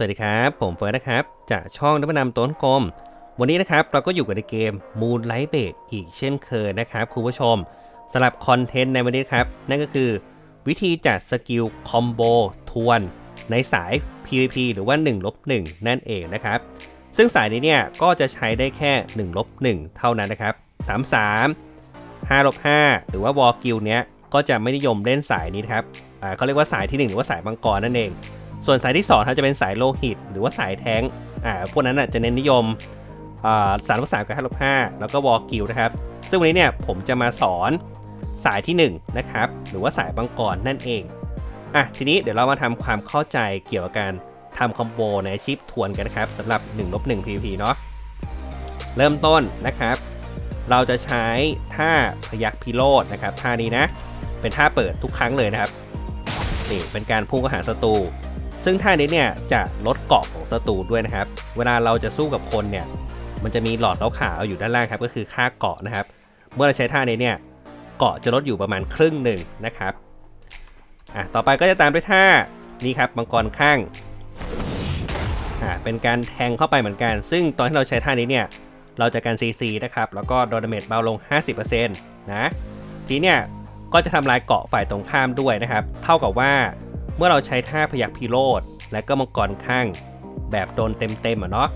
สวัสดีครับ ผมเฟิร์สนะครับ จากช่องนักนำต้นกลม วันนี้นะครับเราก็อยู่กับในเกม Moonlight b a s อีกเช่นเคยนะครับคุณผู้ชมสำหรับคอนเทนต์ในวันนี้ครับ นั่นก็คือ วิธีจัดสกิลคอมโบทวน ในสาย PVP หรือว่า1ลบ1นั่นเองนะครับ ซึ่งสายนี้เนี่ยก็จะใช้ได้แค่1ลบ1เท่านั้นนะครับ 33 5ลบ5หรือว่าวอลกิลเนี้ยก็จะไม่นิยมเล่นสายนี้นะครับเขาเรียกว่าสายที่ 1 หรือว่าสายมังกรนั่นเอง ส่วนสายที่2ครับจะเป็นสายโลหิต หรือว่าสายแท้งอ่าพวกนั้นอะจะเน้นนิยมอ่าสามลบสามกับห้าลบห้าแล้วก็วอลกิลนะครับ ซึ่งวันนี้เนี่ยผมจะมาสอนสายที่1นะครับหรือว่าสายมังกรนั่นเองอะทีนี้เดี๋ยวเรามาทำความเข้าใจเกี่ยวกับการทำคอมโบในอาชีพทวนกันนะครับสำหรับ1ลบ1 PVP เนาะเริ่มต้นนะครับ เราจะใช้ท่าพยักพิโรธนะครับท่านี้นะ เป็นท่าเปิดทุกครั้งเลยนะครับนี่เป็นการพุ่งเข้าหาศัตรู ซึ่งท่านี้เนี่ยจะลดเกาะของศัตรูด้วยนะครับ เวลาเราจะสู้กับคนเนี่ย มันจะมีหลอดขาวๆอยู่ด้านล่างครับ ก็คือค่าเกาะนะครับ เมื่อเราใช้ท่านี้เนี่ย เกาะจะลดอยู่ประมาณครึ่งหนึ่งนะครับ อะ ต่อไปก็จะตามด้วยท่านี้ครับมังกรข้าง อ่าเป็นการแทงเข้าไปเหมือนกัน ซึ่งตอนที่เราใช้ท่านี้เนี่ย เราจะการ CC นะครับ แล้วก็โดนดาเมจเบาลง 50%นะ ทีเนี่ย ก็จะทำลายเกาะฝ่ายตรงข้ามด้วยนะครับ เท่ากับว่า เมื่อเราใช้ท่าพยักพิโรธและก็มังกรข้าง แบบโดนเต็มๆอะเนาะ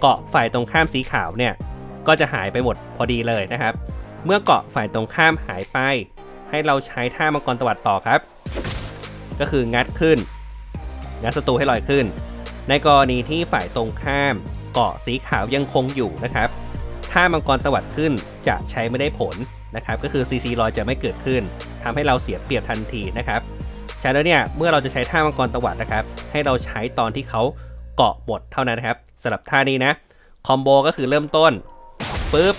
เกาะฝ่ายตรงข้ามสีขาวเนี่ยก็จะหายไปหมดพอดีเลยนะครับ เมื่อเกาะฝ่ายตรงข้ามหายไป ให้เราใช้ท่ามังกรตวัดต่อครับ ก็คืองัดขึ้น งัดศัตรูให้ลอยขึ้น ในกรณีที่ฝ่ายตรงข้าม เกาะสีขาวยังคงอยู่นะครับถ้ามังกรตวัดขึ้นจะใช้ไม่ได้ผลนะครับ ก็คือ CC ลอยจะไม่เกิดขึ้นทำให้เราเสียเปรียบทันทีนะครับ ฉะนั้นเนี่ยเมื่อเราจะใช้ท่ามังกรตวัดนะครับ ให้เราใช้ตอนที่เขาเกาะหมดเท่านั้นนะครับสำหรับท่านี้นะคอมโบก็คือเริ่มต้นปุ๊บ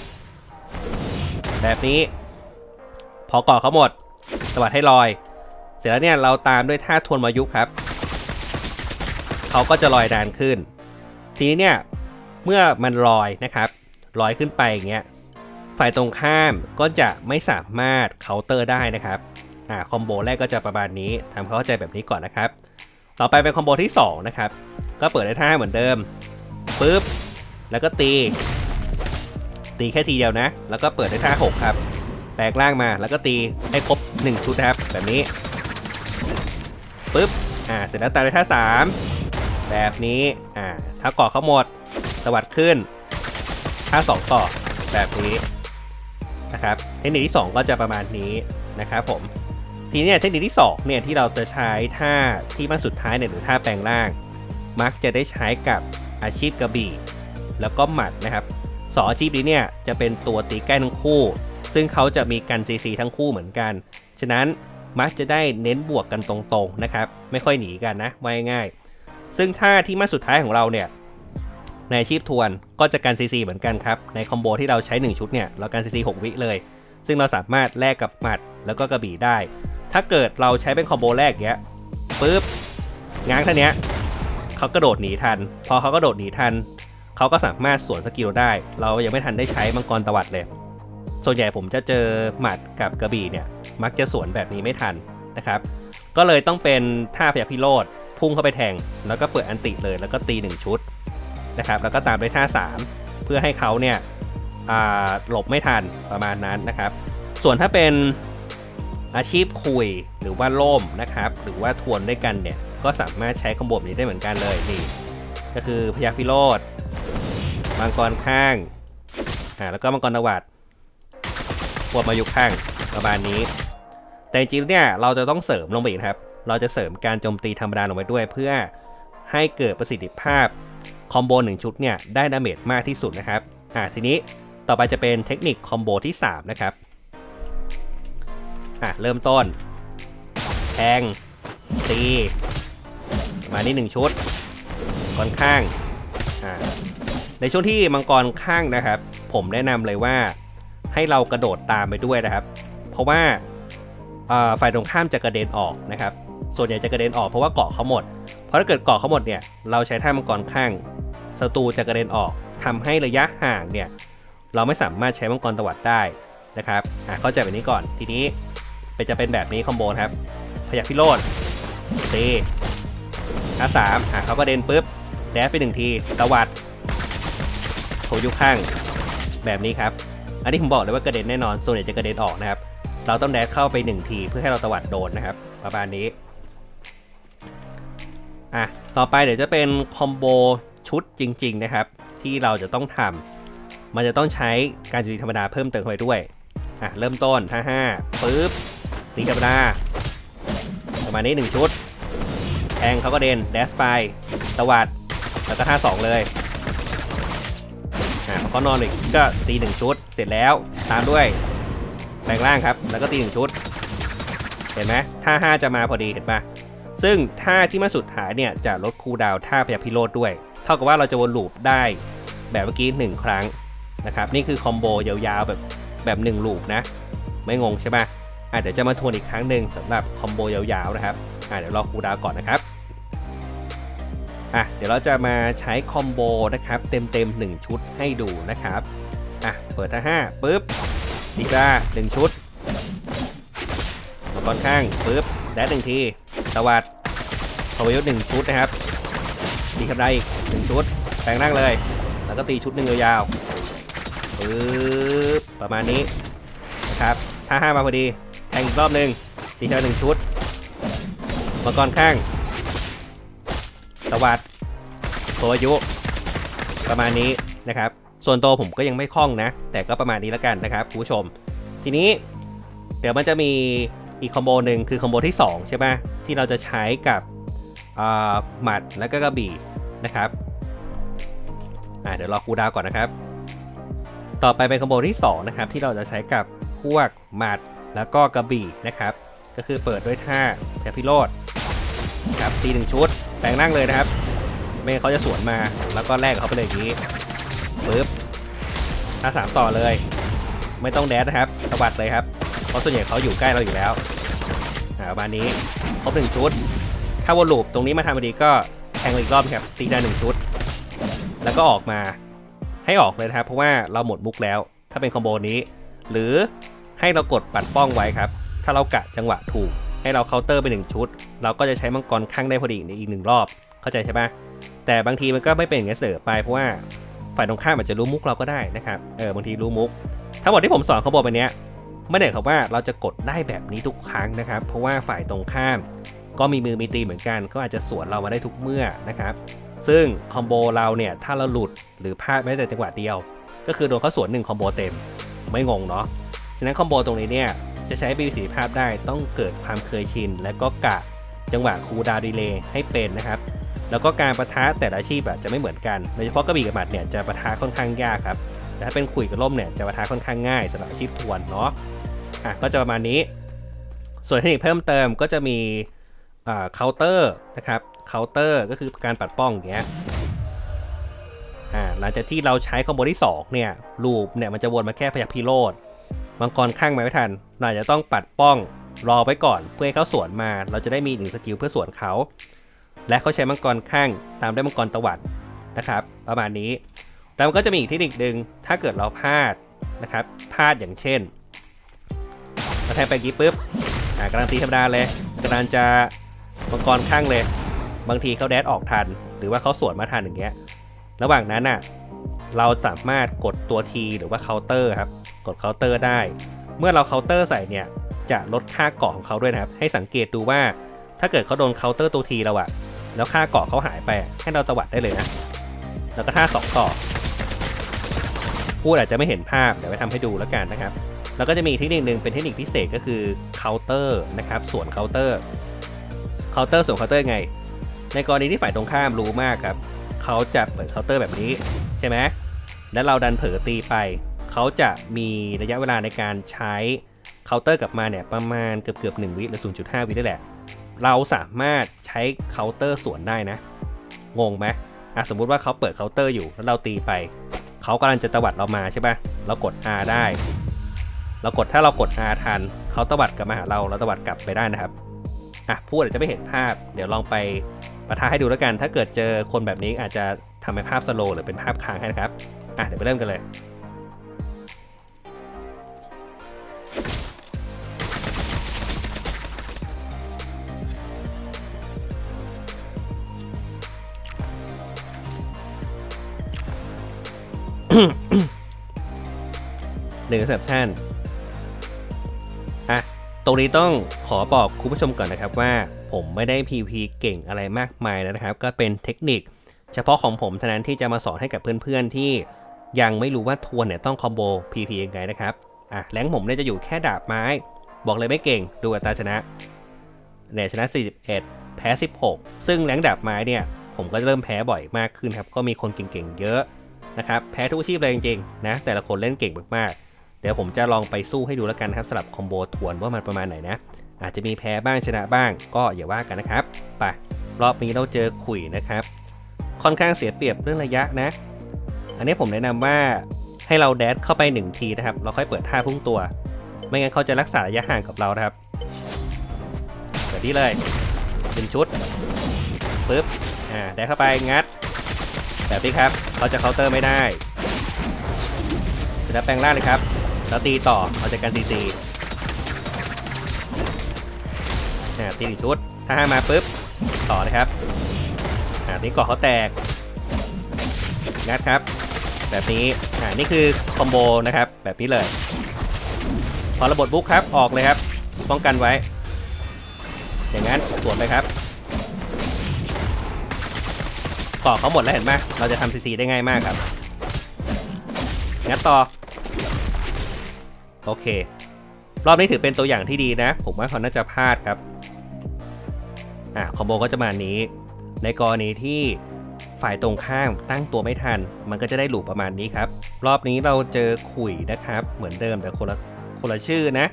แบบนี้ พอเกาะเขาหมดตวัดให้ลอย เสร็จแล้วเนี่ยเราตามด้วยท่าทวนมายุครับเขาก็จะลอยนานขึ้น ทีนี้เนี่ยเมื่อมันลอยนะครับลอยขึ้นไปอย่างเงี้ยฝ่ายตรงข้ามก็จะไม่สามารถเคาน์เตอร์ได้นะครับ อ่าคอมโบแรกก็จะประมาณนี้ทำเข้าใจแบบนี้ก่อนนะครับ ต่อไปเป็นคอมโบที่ 2 นะครับ ก็เปิดได้ท่าเหมือนเดิมปุ๊บแล้วก็ตี ตีแค่ทีเดียวนะ แล้วก็เปิดได้ท่า6ครับแปลงร่างมาแล้วก็ตีให้ครบ 1 ชุดนะครับ แบบนี้ปุ๊บอ่าเสร็จแล้วตามด้วยท่า 3 แบบนี้อ่าถ้ากาะเขาหมดสวัสดขึ้นถ้า2เกาะแบบนี้นะครับ เทคนิคที่ 2 ก็จะประมาณนี้นะครับผม ทีนี้เทคนิคที่2เนี่ยที่เราจะใช้ท่าที่มาสุดท้ายเนี่ยหรือท่าแปลงร่าง มักจะได้ใช้กับอาชีพกระบี่ แล้วก็หมัดนะครับสองอาชีพนี้เนี่ยจะเป็นตัวตีใกล้ทั้งคู่ ซึ่งเขาจะมีกันซีซีทั้งคู่เหมือนกัน ฉะนั้นมักจะได้เน้นบวกกันตรงๆนะครับ ไม่ค่อยหนีกันนะว่าง่ายๆซึ่งท่าที่มาสุดท้ายของเราเนี่ยในอาชีพทวนก็จะการ CC เหมือนกันครับในคอมโบที่เราใช้ 1 ชุดเนี่ยเราการ CC 6วิเลย ซึ่งเราสามารถแลกกับหมัด แล้วก็กระบี่ได้ ถ้าเกิดเราใช้เป็นคอมโบแรกเนี้ยปุ๊บง้างท่าเนี้ยเขากระโดดหนีทัน พอเขากระโดดหนีทันเขาก็สามารถสวนสกิลได้ เรายังไม่ทันได้ใช้มังกรตวัดเลย ส่วนใหญ่ผมจะเจอหมัดกับกระบี่เนี่ย มักจะสวนแบบนี้ไม่ทันนะครับ ก็เลยต้องเป็นท่าพยักพิโรธพุ่งเข้าไปแทง แล้วก็เปิดอันติเลย แล้วก็ตี 1 ชุดนะครับ แล้วก็ตามด้วยท่า 3 เพื่อให้เขาเนี่ยหลบไม่ทันประมาณนั้นนะครับ ส่วนถ้าเป็น อาชีพคุยหรือว่าล่มนะครับ หรือว่าทวนด้วยกันเนี่ยก็สามารถใช้คอมโบนี้ได้เหมือนกันเลยนี่ก็คือพยักพิโรธมังกรข้างอ่าแล้วก็มังกรตวัดพวกมายุข้างประมาณนี้ แต่จริงเนี่ยเราจะต้องเสริมลงไปอีกนะครับ เราจะเสริมการโจมตีธรรมดาลงไปด้วย เพื่อให้เกิดประสิทธิภาพคอมโบหนึ่งชุดเนี่ยได้ดาเมจมากที่สุดนะครับอ่าทีนี้ต่อไปจะเป็นเทคนิคคอมโบที่3นะครับ อะ เริ่มต้น แทง ตี มานี่หนึ่งชุดก่อนข้าง อ่า ในช่วงที่มังกรข้างนะครับ ผมแนะนำเลยว่าให้เรากระโดดตามไปด้วยนะครับ เพราะว่าอ่าฝ่ายตรงข้ามจะกระเด็นออกนะครับ ส่วนใหญ่จะกระเด็นออกเพราะว่าเกาะเขาหมด เพราะถ้าเกิดเกาะเขาหมดเนี่ย เราใช้ท่ามังกรข้าง ศัตรูจะกระเด็นออกทำให้ระยะห่างเนี่ย เราไม่สามารถใช้มังกรตวัดได้นะครับ อ่าเข้าใจแบบนี้ก่อน ทีนี้ เป็นจะเป็นแบบนี้คอมโบนะครับพยักพิโรธตีท่าสามอะเขาก็เดินปุ๊บแดดไปหนึ่งทีตวัดโถยุข้างแบบนี้ครับ อันนี้ผมบอกเลยว่ากระเด็นแน่นอนส่วนใหญ่จะกระเด็นออกนะครับ เราต้องแดดเข้าไปหนึ่งทีเพื่อให้เราตวัดโดนนะครับ ประมาณนี้อะต่อไปเดี๋ยวจะเป็นคอมโบชุดจริง ๆ นะครับ ที่เราจะต้องทำมันจะต้องใช้การจุดธรรมดาเพิ่มเติมเข้าไปด้วยอะเริ่มต้นท่าห้าปึ๊บ ตีธรรมดาประมาณนี้หนึ่งชุด แทงเขาก็เด่นแดสไปตวัดแล้วก็ท่าสองเลยอะเขานอนอีกก็ตีหนึ่งชุด เสร็จแล้วตามด้วยแปลงร่างครับ แล้วก็ตีหนึ่งชุด เห็นไหมท่าห้าจะมาพอดีเห็นปะซึ่งท่าที่มาสุดท้ายเนี่ยจะลดคูลดาวท่าพยาพิโรธด้วย เท่ากับว่าเราจะวนลูปได้แบบเมื่อกี้หนึ่งครั้งนะครับ นี่คือคอมโบยาวๆแบบแบบหนึ่งลูปนะ ไม่งงใช่ปะ อะเดี๋ยวจะมาทวนอีกครั้งหนึ่งสำหรับคอมโบยาวๆนะครับอะเดี๋ยวรอคูดาวก่อนนะครับอะเดี๋ยวเราจะมาใช้คอมโบนะครับเต็มๆหนึ่งชุดให้ดูนะครับอะเปิดท่าห้าปุ๊บดีกาหนึ่งชุดมังกรข้างปุ๊บแดดหนึ่งทีตวัสดพวยศหนึ่งชุดนะครับตีขับได้อีกหนึ่งชุดแปลงร่างเลย แล้วก็ตีชุดหนึ่งยาวๆปึ๊บประมาณนี้นะครับถ้าห้ามาพอดี งอีกรอบหนึ่งตีเข้าไปหนึ่งชุดมังกรข้างตวัสดโทอายุ ประมาณนี้นะครับ ส่วนตัวผมก็ยังไม่คล่องนะ แต่ก็ประมาณนี้แล้วกันนะครับคุณผู้ชม ทีนี้เดี๋ยวมันจะมีอีกคอมโบหนึ่งคือคอมโบที่ 2 ใช่ไหมที่เราจะใช้กับหมัดและก็กระบี่นะครับเดี๋ยวรอคูดาวก่อนนะครับ ต่อไปเป็นคอมโบที่2นะครับที่เราจะใช้กับพวกหมัด แล้วก็กระบี่นะครับ ก็คือเปิดด้วยท่าแพพิโรดครับตีหนึ่งชุดแปลงร่างเลยนะครับ ไม่เขาจะสวนมาแล้วก็แลกเขาไปเลยอย่างนี้ปึ๊บท่าสามต่อเลย ไม่ต้องแดดนะครับสะบัดเลยครับ เพราะส่วนใหญ่เขาอยู่ใกล้เราอยู่แล้วอ่าประมาณนี้ครบหนึ่งชุด ถ้าวนลูปตรงนี้มาทำพอดีก็แทงอีกรอบครับตีได้หนึ่งชุด แล้วก็ออกมาให้ออกเลยนะครับ เพราะว่าเราหมดมุกแล้ว ถ้าเป็นคอมโบนี้ หรือ ให้เรากดปัดป้องไว้ครับ ถ้าเรากะจังหวะถูก ให้เราเคาน์เตอร์ไปหนึ่งชุด เราก็จะใช้มังกรข้างได้พอดีในอีกหนึ่งรอบ เข้าใจใช่ปะแต่บางทีมันก็ไม่เป็นอย่างนี้เสมอไปเพราะว่าฝ่ายตรงข้ามอาจจะรู้มุกเราก็ได้นะครับ เออบางทีรู้มุก ทั้งหมดที่ผมสอนเขาบอกไปเนี้ยไม่ได้ครับว่าเราจะกดได้แบบนี้ทุกครั้งนะครับ เพราะว่าฝ่ายตรงข้าม ก็มีมือมีตีเหมือนกัน ก็อาจจะสวนเรามาได้ทุกเมื่อนะครับ ซึ่งคอมโบเราเนี่ยถ้าเราหลุดหรือพลาดแม้แต่จังหวะเดียว ก็คือโดนเขาสวนหนึ่งคอมโบเต็ม ไม่งงเนาะ ฉะนั้นคอมโบตรงนี้เนี่ยจะใช้ประสิทธิภาพได้ต้องเกิดความเคยชิน และก็กะจังหวะคูลดาวดีเลย์ให้เป็นนะครับ แล้วก็การประทะแต่ละอาชีพอะจะไม่เหมือนกันโดยเฉพาะกระบี่กับหมัดเนี่ยจะประทะค่อนข้างยากครับแต่ถ้าเป็นขุยกับล่มเนี่ยจะประทะค่อนข้างง่ายสำหรับอาชีพทวนเนาะอะก็จะประมาณนี้ ส่วนเทคนิคเพิ่มเติมก็จะมีอ่าเคาน์เตอร์นะครับเคาน์เตอร์ก็คือการปัดป้องอย่างเงี้ยอ่าหลังจากที่เราใช้คอมโบที่2เนี่ยลูปเนี่ยมันจะวนมาแค่พยักพิโรธ มังกรข้างมาไม่ทันเราจะต้องปัดป้องรอไว้ก่อนเพื่อให้เขาสวนมา เราจะได้มีหนึ่งสกิลเพื่อสวนเขา และเขาใช้มังกรข้างตามด้วยมังกรตวัดนะครับ ประมาณนี้แล้วมันก็จะมีอีกเทคนิคหนึ่งถ้าเกิดเราพลาดนะครับพลาดอย่างเช่นเราแทงไปกี้ปุ๊บกำลังตีธรรมดาเลยกำลังจะมังกรข้างเลย บางทีเขาแดดออกทัน หรือว่าเขาสวนมาทันอย่างเงี้ย ระหว่างนั้นน่ะเราสามารถกดตัว T หรือว่าเคาน์เตอร์ครับ กดเคาน์เตอร์ได้ เมื่อเราเคาน์เตอร์ใส่เนี่ยจะลดค่าเกาะของเขาด้วยนะครับ ให้สังเกตดูว่าถ้าเกิดเขาโดนเคาน์เตอร์ตัว T เราอะแล้วค่าเกาะเขาหายไปให้เราตวัดได้เลยนะ แล้วก็ท่าสองต่อพูดอาจจะไม่เห็นภาพเดี๋ยวไปทำให้ดูแล้วกันนะครับ แล้วก็จะมีเทคนิคหนึ่งเป็นเทคนิคพิเศษก็คือเคาน์เตอร์นะครับส่วนเคาน์เตอร์เคาน์เตอร์ส่วนเคาน์เตอร์ไง ในกรณีที่ฝ่ายตรงข้ามรู้มากครับเขาจะเปิดเคาน์เตอร์แบบนี้ใช่ไหมแล้วเราดันเผลอตีไป เขาจะมีระยะเวลาในการใช้เคาน์เตอร์กลับมาเนี่ยประมาณเกือบเกือบหนึ่งวิหรือ 0.5 วิได้แหละ เราสามารถใช้เคาน์เตอร์สวนได้นะ งงไหมอะสมมุติว่าเขาเปิดเคาน์เตอร์อยู่แล้วเราตีไป เขากำลังจะตวัดเรามาใช่ปะเรากด R ได้ เรากดถ้าเรากด R ทัน เขาตวัดกลับมาหาเราเราตวัดกลับไปได้นะครับ อะพูดอาจจะไม่เห็นภาพ เดี๋ยวลองไปประทาให้ดูแล้วกัน ถ้าเกิดเจอคนแบบนี้อาจจะทำให้ภาพสโลว์หรือเป็นภาพค้างให้นะครับ อะเดี๋ยวไปเริ่มกันเลย หนึ่งสับชั่นอะตรงนี้ต้องขอบอกคุณผู้ชมก่อนนะครับว่าผมไม่ได้ PVP เก่งอะไรมากมายนะครับ ก็เป็นเทคนิค เฉพาะของผมเท่านั้นที่จะมาสอนให้กับเพื่อนๆที่ยังไม่รู้ว่าทวนเนี่ยต้องคอมโบ PP ยังไงนะครับอะแรงผมเนี่ยจะอยู่แค่ดาบไม้ บอกเลยไม่เก่งดูอัตราชนะเนี่ยชนะ 41 แพ้ 16 ซึ่งแรงดาบไม้เนี่ยผมก็เริ่มแพ้บ่อยมากขึ้นครับ ก็มีคนเก่งๆเยอะ นะครับแพ้ทุกอาชีพเลยจริงๆนะแต่ละคนเล่นเก่งมากๆ เดี๋ยวผมจะลองไปสู้ให้ดูแล้วกันครับสำหรับคอมโบทวนว่ามันประมาณไหนนะ อาจจะมีแพ้บ้างชนะบ้าง ก็อย่าว่ากันนะครับไปรอบนี้เราเจอขุยนะครับ ค่อนข้างเสียเปรียบเรื่องระยะนะ อันนี้ผมแนะนำว่าให้เราแดดเข้าไปหนึ่งทีนะครับ เราค่อยเปิดท่าพุ่งตัว ไม่งั้นเขาจะรักษาระยะห่างกับเรานะครับแบบนี้เลยเป็นชุดปึ๊บอ่าแดดเข้าไปงัด แบบนี้ครับเขาจะเคาน์เตอร์ไม่ได้เสร็จแล้วแปลงร่างเลยครับ แล้วตีต่อเขาจะการตีตีอ่ตีหนึ่งชุด ถ้าห้ามาปุ๊บ ต่อเลยครับอ่านี่เกาะเขาแตก งัดครับ แบบนี้ อ่า นี่คือคอมโบนะครับ แบบนี้เลย พอระบบบุ๊กครับ ออกเลยครับ ป้องกันไว้ อย่างนั้นสวนไปครับ กาะเขาหมดแล้วเห็นไหมเราจะทำซีซีได้ง่ายมากครับงัดต่อ โอเค รอบนี้ถือเป็นตัวอย่างที่ดีนะ ผมว่าเขาน่าจะพลาดครับ อะคอมโบก็จะมานี้ ในกรณีที่ฝ่ายตรงข้ามตั้งตัวไม่ทัน มันก็จะได้หลูปประมาณนี้ครับ รอบนี้เราเจอขุยนะครับ เหมือนเดิมแต่คนละคนละชื่อนะ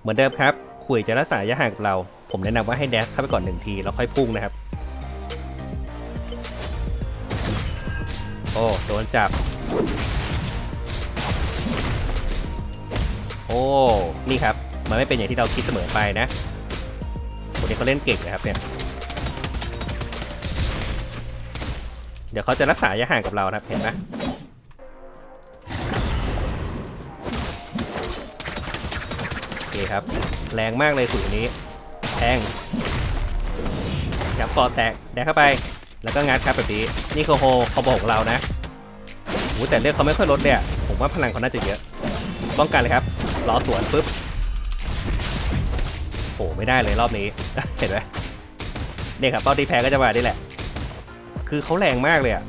เหมือนเดิมครับ ขุยจะรักษาระยะห่างกับเรา ผมแนะนำว่าให้แดชเข้าไปก่อนหนึ่งทีแล้วค่อยพุ่งนะครับ โอ้โดนจับ โอ้ นี่ครับ มันไม่เป็นอย่างที่เราคิดเสมอไปนะคนนี้เขาเล่นเก่งนะครับเนี่ย เดี๋ยวเขาจะรักษาระยะห่างกับเรานะครับเห็นไหมโอเคครับ แรงมากเลยขุดนี้แทงจับกอดแตกแดกเข้าไป แล้วก็งัดครับแบบนี้นี่คือโฮเขาบอกของเรานะโอ้แต่เลือดเขาไม่ค่อยลดเลยผมว่าพลังเขาน่าจะเยอะ ป้องกันเลยครับล้อสวนปุ๊บโอ้ไม่ได้เลยรอบนี้เห็นไหมเนี่ยครับเป้าตีแพ้ก็จะมาได้แหละ คือเขาแรงมากเลยอะ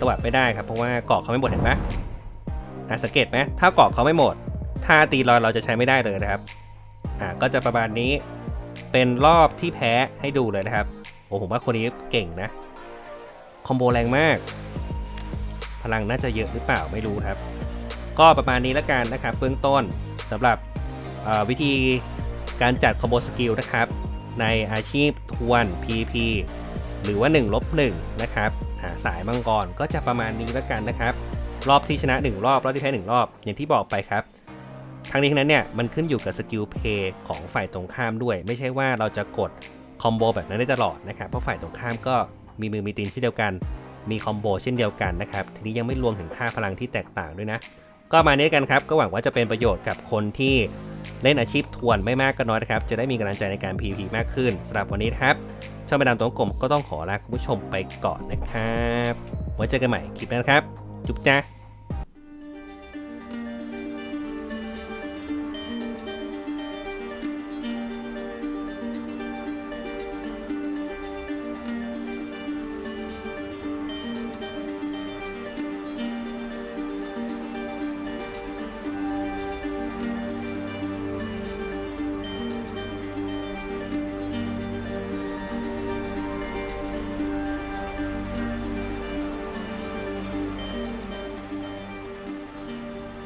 ตวัดไม่ได้ครับเพราะว่าเกาะเขาไม่หมดเห็นไหมอะสังเกตไหมถ้าเกาะเขาไม่หมด ถ้าตีลอยเราจะใช้ไม่ได้เลยนะครับอะก็จะประมาณนี้ เป็นรอบที่แพ้ให้ดูเลยนะครับ โอ้ผมว่าคนนี้เก่งนะ คอมโบแรงมาก พลังน่าจะเยอะหรือเปล่าไม่รู้ครับ ก็ประมาณนี้แล้วกันนะครับเบื้องต้นสำหรับวิธีการจัดคอมโบสกิลนะครับ ในอาชีพทวน PP หรือว่า1ลบ1นะครับาสายมังกรก็จะประมาณนี้แล้วกันนะครับ รอบที่ชนะ 1 รอบ รอบที่แพ้1รอบ อย่างที่บอกไปครับ ทั้งนี้ทั้งนั้นเนี่ยมันขึ้นอยู่กับสกิลเพย์ของฝ่ายตรงข้ามด้วย ไม่ใช่ว่าเราจะกดคอมโบแบบนั้นได้ตลอดนะครับ เพราะฝ่ายตรงข้ามก็มีมือมีตีนเช่นเดียวกัน มีคอมโบเช่นเดียวกันนะครับ ทีนี้ยังไม่รวมถึงค่าพลังที่แตกต่างด้วยนะ ก็มาเนี้กันครับ ก็หวังว่าจะเป็นประโยชน์กับคนที่เล่นอาชีพทวนไม่มากก็น้อยนะครับ จะได้มีกำลังใจในการ PVP มากขึ้นสำหรับวันนี้ครับช่องไปดามตัวกลมก็ต้องขอลาคุณผู้ชมไปก่อนนะครับ ไว้เจอกันใหม่คลิปหน้านะครับ จุ๊บจ้า